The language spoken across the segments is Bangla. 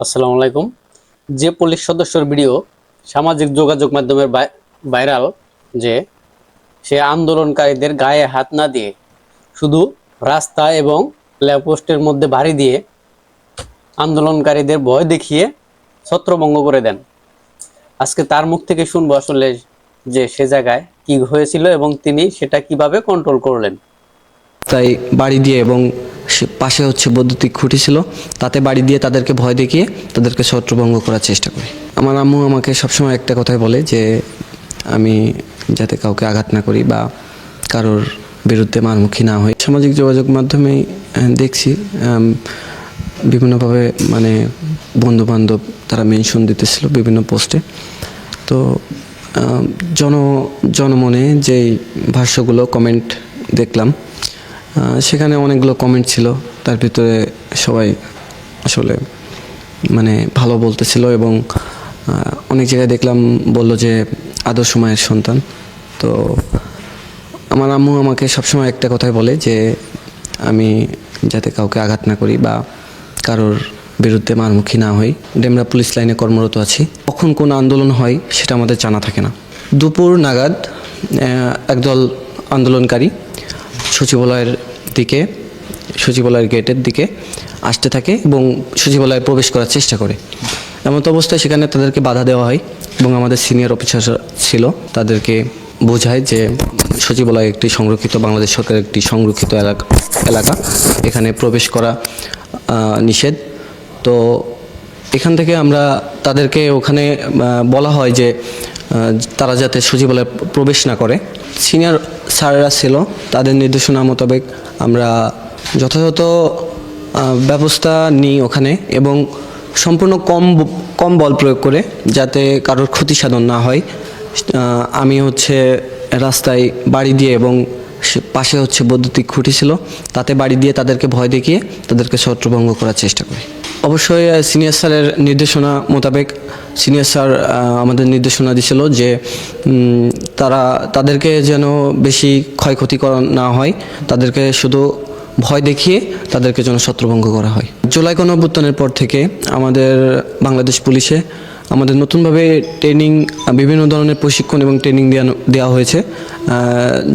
আসসালামু আলাইকুম। যে পুলিশ সদস্যর ভিডিও সামাজিক যোগাযোগ মাধ্যমের ভাই- ভাইরাল, যে সে আন্দোলনকারীদের গায়ে হাত না দিয়ে শুধু রাস্তা এবং ল্যাম্পপোস্টের মধ্যে বাড়ি দিয়ে আন্দোলনকারীদের ভয় দেখিয়ে ছত্রভঙ্গ করে দেন। আজকে তার মুখ থেকে শুনব আসলে যে সে জায়গায় কি হয়েছিল এবং তিনি সেটা কীভাবে কন্ট্রোল করলেন। তাই বাড়ি দিয়ে এবং পাশে হচ্ছে বৈদ্যুতিক খুঁটি ছিল। তাতে বাড়ি দিয়ে তাদেরকে ভয় দেখিয়ে তাদেরকে ছত্রভঙ্গ করার চেষ্টা করি। আমার আম্মু আমাকে সবসময় একটা কথাই বলে যে আমি যাতে কাউকে আঘাত না করি বা কারোর বিরুদ্ধে মারমুখী না হই। সামাজিক যোগাযোগ মাধ্যমেই আহ, দেখছি বিভিন্নভাবে মানে বন্ধু বান্ধব তারা মেনশন দিতেছিল বিভিন্ন পোস্টে। তো জন জনমনে যেই ভাষ্যগুলো কমেন্ট দেখলাম সেখানে অনেকগুলো কমেন্ট ছিল। তার ভিতরে সবাই আসলে মানে ভালো বলতেছিল এবং অনেক জায়গায় দেখলাম বলল যে আদর্শ মায়ের সন্তান। তো আমার আম্মু আমাকে সবসময় একটা কথাই বলে যে আমি যাতে কাউকে আঘাত না করি বা কারোর বিরুদ্ধে মারমুখী না হই। ডেমরা পুলিশ লাইনে কর্মরত আছি। কখন কোন আন্দোলন হয় সেটা আমাদের জানা থাকে না। দুপুর নাগাদ একদল আন্দোলনকারী সচিবালয়ের দিকে, সচিবালয়ের গেটের দিকে আসতে থাকে এবং সচিবালয়ে প্রবেশ করার চেষ্টা করে। এমন তো অবস্থায় সেখানে তাদেরকে বাধা দেওয়া হয় এবং আমাদের সিনিয়র অফিসার ছিল, তাদেরকে বোঝায় যে সচিবালয় একটি সংরক্ষিত, বাংলাদেশ সরকারের একটি সংরক্ষিত এলাকা এলাকা। এখানে প্রবেশ করা নিষেধ। তো এখান থেকে আমরা তাদেরকে ওখানে বলা হয় যে তারা যাতে সচিবালয়ে প্রবেশ না করে। সিনিয়র স্যাররা ছিল, তাদের নির্দেশনা মোতাবেক আমরা যথাযথ ব্যবস্থা নিই ওখানে এবং সম্পূর্ণ কম কম বল প্রয়োগ করে যাতে কারোর ক্ষতি সাধন না হয়। আমি হচ্ছে রাস্তায় বাড়ি দিয়ে এবং পাশে হচ্ছে বৈদ্যুতিক খুঁটি ছিল, তাতে বাড়ি দিয়ে তাদেরকে ভয় দেখিয়ে তাদেরকে ছত্রভঙ্গ করার চেষ্টা করি। অবশ্যই সিনিয়র স্যারের নির্দেশনা মোতাবেক সিনিয়র স্যার আমাদের নির্দেশনা দিছিল যে তারা, তাদেরকে যেন বেশি ক্ষয়ক্ষতি করা না হয়, তাদেরকে শুধু ভয় দেখিয়ে তাদেরকে যেন ছত্রভঙ্গ করা হয়। জুলাই গণঅভ্যুত্থানের পর থেকে আমাদের বাংলাদেশ পুলিশে আমাদের নতুনভাবে ট্রেনিং, বিভিন্ন ধরনের প্রশিক্ষণ এবং ট্রেনিং দেওয়া দেওয়া হয়েছে।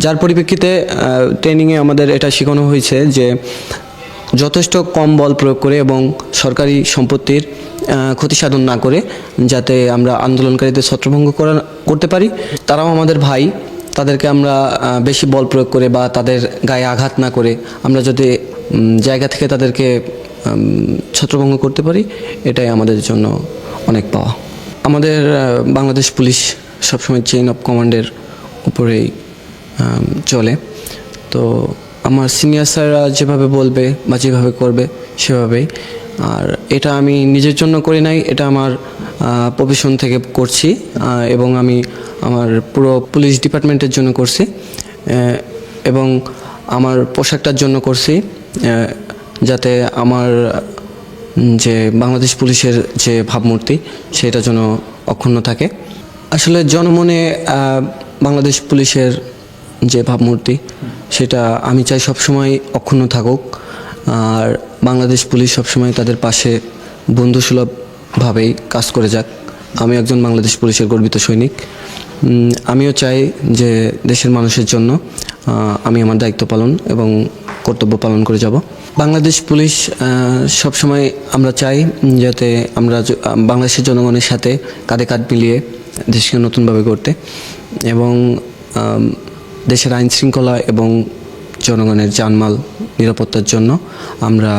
যার পরিপ্রেক্ষিতে ট্রেনিংয়ে আমাদের এটা শেখানো হয়েছে যে যথেষ্ট কম বল প্রয়োগ করে এবং সরকারি সম্পত্তির ক্ষতি সাধন না করে যাতে আমরা আন্দোলনকারীদের ছত্রভঙ্গ করা, করতে পারি। তারাও আমাদের ভাই, তাদেরকে আমরা বেশি বল প্রয়োগ করে বা তাদের গায়ে আঘাত না করে আমরা যদি জায়গা থেকে তাদেরকে ছত্রভঙ্গ করতে পারি, এটাই আমাদের জন্য অনেক পাওয়া। আমাদের বাংলাদেশ পুলিশ সবসময় চেইন অফ কমান্ডের উপরেই চলে। তো আমার সিনিয়র স্যাররা যেভাবে বলবে বা যেভাবে করবে, সেভাবেই। আর এটা আমি নিজের জন্য করি নাই, এটা আমার প্রফেশন থেকে করছি এবং আমি আমার পুরো পুলিশ ডিপার্টমেন্টের জন্য করছি এবং আমার পোশাকটার জন্য করছি যাতে আমার যে বাংলাদেশ পুলিশের যে ভাবমূর্তি সেটা যেন অক্ষুণ্ণ থাকে। আসলে জনমনে বাংলাদেশ পুলিশের যে ভাবমূর্তি সেটা আমি চাই সবসময় অক্ষুণ্ণ থাকুক। আর বাংলাদেশ পুলিশ সবসময় তাদের পাশে বন্ধুসুলভভাবেই কাজ করে যাক। আমি একজন বাংলাদেশ পুলিশের গর্বিত সৈনিক। আমিও চাই যে দেশের মানুষের জন্য আমি আমার দায়িত্ব পালন এবং কর্তব্য পালন করে যাব। বাংলাদেশ পুলিশ সবসময় আমরা চাই যাতে আমরা বাংলাদেশের জনগণের সাথে কাঁধে কাঁধ মিলিয়ে দেশকে নতুনভাবে করতে এবং দেশের আইন শৃঙ্খলা এবং জনগণের জানমাল নিরাপত্তার জন্য আমরা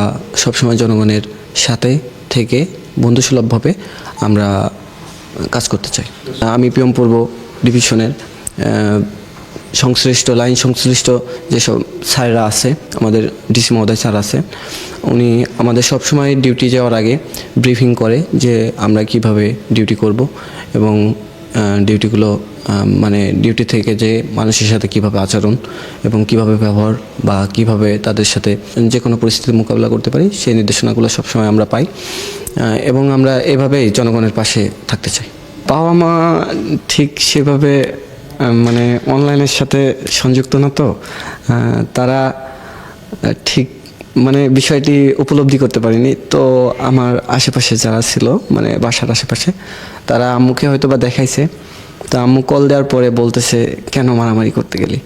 সবসময় জনগণের সাথে থেকে বন্ধুসুলভভাবে আমরা কাজ করতে চাই। আমি পিয়ম পূর্ব ডিভিশনের সংশ্লিষ্ট, লাইন সংশ্লিষ্ট যেসব স্যাররা আছে, আমাদের ডিসি মহোদয় স্যার আছে, উনি আমাদের সবসময় ডিউটি যাওয়ার আগে ব্রিফিং করে যে আমরা কীভাবে ডিউটি করব এবং ডিউটিগুলো মানে ডিউটি থেকে যে মানুষের সাথে কীভাবে আচরণ এবং কীভাবে ব্যবহার বা কীভাবে তাদের সাথে যে কোনো পরিস্থিতির মোকাবিলা করতে পারি, সেই নির্দেশনাগুলো সবসময় আমরা পাই। এবং আমরা এভাবেই জনগণের পাশে থাকতে চাই। বাবা মা ঠিক সেভাবে মানে অনলাইনের সাথে সংযুক্ত না তো? তারা ঠিক মানে বিষয়টি উপলব্ধি করতে পারিনি। তো আমার আশেপাশে যারা ছিল মানে বাসার আশেপাশে, তারা আম্মুকে হয়তো বা দেখাইছে। তো আম্মু কল দেওয়ার পরে বলতেছে, কেন মারামারি করতে গেলি?